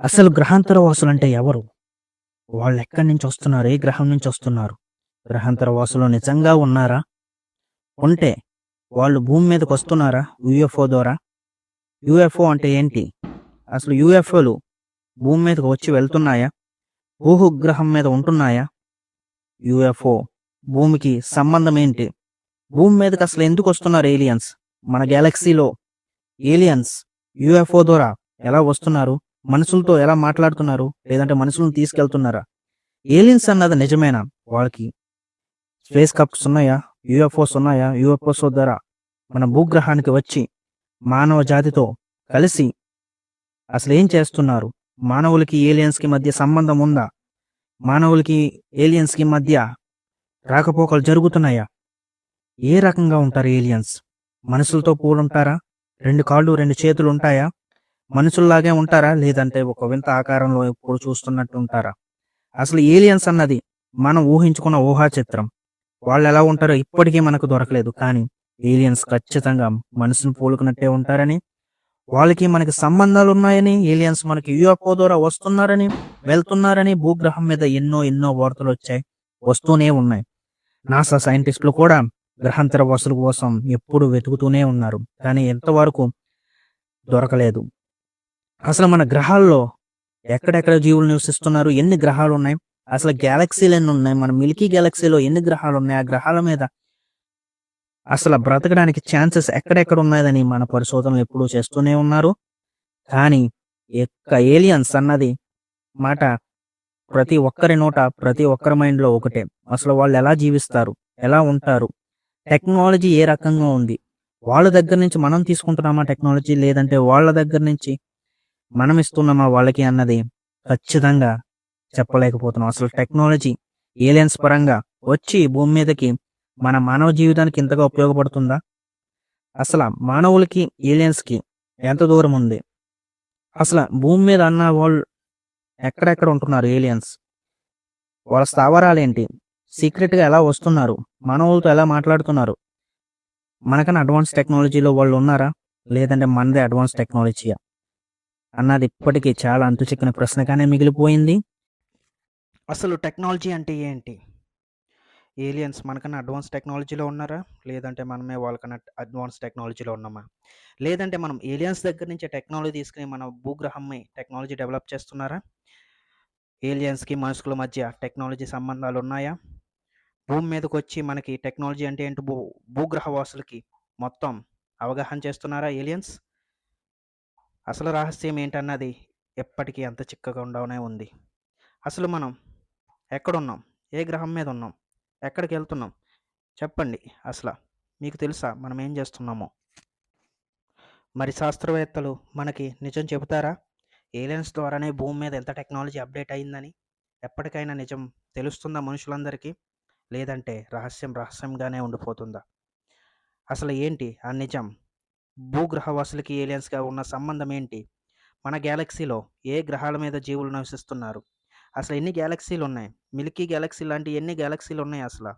అసలు గ్రహాంతర వాసులు అంటే ఎవరు? వాళ్ళు ఎక్కడి నుంచి వస్తున్నారు? ఏ గ్రహం నుంచి వస్తున్నారు? గ్రహాంతర వాసులు నిజంగా ఉన్నారా? ఉంటే వాళ్ళు భూమి మీదకి వస్తున్నారా? యుఎఫ్ఓ ద్వారా? యుఎఫ్ఓ అంటే ఏంటి? అసలు యుఎఫ్ఓలు భూమి మీదకి వచ్చి వెళ్తున్నాయా? భూగ్రహం మీద ఉంటున్నాయా? యుఎఫ్ఓ భూమికి సంబంధం ఏంటి? భూమి మీదకి అసలు ఎందుకు వస్తున్నారు ఏలియన్స్ మన గ్యాలక్సీలో ఏలియన్స్ యుఎఫ్ఓ ద్వారా ఎలా వస్తున్నారు? మనుషులతో ఎలా మాట్లాడుతున్నారు? లేదంటే మనుషులను తీసుకెళ్తున్నారా? ఏలియన్స్ అన్నది నిజమేనా వాళ్ళకి? స్పేస్ కప్స్ ఉన్నాయా? యుఎఫ్ఓస్ ఉన్నాయా? యుఎఫ్ఓస్ ద్వారా మన భూగ్రహానికి వచ్చి మానవ జాతితో కలిసి అసలు ఏం చేస్తున్నారు? మానవులకి ఏలియన్స్కి మధ్య సంబంధం ఉందా? మానవులకి ఏలియన్స్కి మధ్య రాకపోకలు జరుగుతున్నాయా? ఏ రకంగా ఉంటారు ఏలియన్స్? మనుషులతో కూడుంటారా రెండు కాళ్ళు రెండు చేతులు ఉంటాయా? మనుషుల్లాగే ఉంటారా? లేదంటే ఒక వింత ఆకారంలో ఎప్పుడు చూస్తున్నట్టు ఉంటారా? అసలు ఏలియన్స్ అన్నది మనం ఊహించుకున్న ఊహా చిత్రం వాళ్ళు ఎలా ఉంటారో ఇప్పటికీ మనకు దొరకలేదు. కానీ ఏలియన్స్ ఖచ్చితంగా మనసును పోలుకున్నట్టే ఉంటారని వాళ్ళకి మనకి సంబంధాలు ఉన్నాయని ఏలియన్స్ మనకి యూఎఫ్ఓ ద్వారా వస్తున్నారని వెళ్తున్నారని భూగ్రహం మీద ఎన్నో ఎన్నో వార్తలు వచ్చాయి వస్తూనే ఉన్నాయి. నాసా సైంటిస్టులు కూడా గ్రహాంతర వసుల కోసం ఎప్పుడు వెతుకుతూనే ఉన్నారు. కానీ ఎంతవరకు దొరకలేదు. అసలు మన గ్రహాల్లో ఎక్కడెక్కడ జీవులు నివసిస్తున్నారు? ఎన్ని గ్రహాలు ఉన్నాయి అసలు గ్యాలక్సీలు ఎన్ని ఉన్నాయి? మన మిల్కీ గ్యాలక్సీలో ఎన్ని గ్రహాలు ఉన్నాయి ఆ గ్రహాల మీద అసలు బ్రతకడానికి ఛాన్సెస్ ఎక్కడెక్కడ ఉన్నాయని మన పరిశోధనలు ఎప్పుడూ చేస్తూనే ఉన్నారు. కానీ ఎక్క ఏలియన్స్ అన్నది మాట ప్రతి ఒక్కరి నోట ప్రతి ఒక్కరి మైండ్లో ఒకటే. అసలు వాళ్ళు ఎలా జీవిస్తారు? ఎలా ఉంటారు? టెక్నాలజీ ఏ రకంగా ఉంది? వాళ్ళ దగ్గర నుంచి మనం తీసుకుంటున్నామా టెక్నాలజీ? లేదంటే వాళ్ళ దగ్గర నుంచి మనం ఇస్తున్నామా వాళ్ళకి అన్నది ఖచ్చితంగా చెప్పలేకపోతున్నాం. అసలు టెక్నాలజీ ఏలియన్స్ పరంగా వచ్చి భూమి మీదకి మన మానవ జీవితానికి ఇంతగా ఉపయోగపడుతుందా? అసలు మానవులకి ఏలియన్స్కి ఎంత దూరం ఉంది? అసలు భూమి మీద అన్న వాళ్ళు ఎక్కడెక్కడ ఉంటున్నారు ఏలియన్స్? వాళ్ళ స్థావరాలు ఏంటి సీక్రెట్గా ఎలా వస్తున్నారు? మానవులతో ఎలా మాట్లాడుతున్నారు? మనకన్నా అడ్వాన్స్ టెక్నాలజీలో వాళ్ళు ఉన్నారా? లేదంటే మనదే అడ్వాన్స్ టెక్నాలజీయా? అన్నది ఇప్పటికీ చాలా అంతుచిక్కిన ప్రశ్నగానే మిగిలిపోయింది. అసలు టెక్నాలజీ అంటే ఏంటి? ఏలియన్స్ మనకన్నా అడ్వాన్స్ టెక్నాలజీలో ఉన్నారా? లేదంటే మనమే వాళ్ళకన్నా అడ్వాన్స్ టెక్నాలజీలో ఉన్నామా? లేదంటే మనం ఏలియన్స్ దగ్గర నుంచి టెక్నాలజీ తీసుకుని మన భూగ్రహమే టెక్నాలజీ డెవలప్ చేస్తున్నారా? ఏలియన్స్కి మనుషుల మధ్య టెక్నాలజీ సంబంధాలు ఉన్నాయా? భూమి మీదకి వచ్చి మనకి టెక్నాలజీ అంటే ఏంటి? భూ భూగ్రహవాసులకి మొత్తం అవగాహన చేస్తున్నారా ఏలియన్స్? అసలు రహస్యం ఏంటన్నది ఎప్పటికీ అంత చిక్కగా ఉంది. అసలు మనం ఎక్కడున్నాం? ఏ గ్రహం మీద ఉన్నాం? ఎక్కడికి వెళ్తున్నాం? చెప్పండి అసలు. మీకు తెలుసా మనం ఏం చేస్తున్నామో? మరి శాస్త్రవేత్తలు మనకి నిజం చెబుతారా? ఏలియన్స్ ద్వారానే భూమి మీద ఎంత టెక్నాలజీ అప్డేట్ అయిందని ఎప్పటికైనా నిజం తెలుస్తుందా మనుషులందరికీ? లేదంటే రహస్యం రహస్యంగానే ఉండిపోతుందా? అసలు ఏంటి ఆ నిజం? భూగ్రహవాసులకి ఏలియన్స్గా ఉన్న సంబంధం ఏంటి? మన గ్యాలక్సీలో ఏ గ్రహాల మీద జీవులు నివసిస్తున్నారు? అసలు ఎన్ని గ్యాలక్సీలు ఉన్నాయి? మిల్కీ గ్యాలక్సీ లాంటి ఎన్ని గ్యాలక్సీలు ఉన్నాయి అసలు?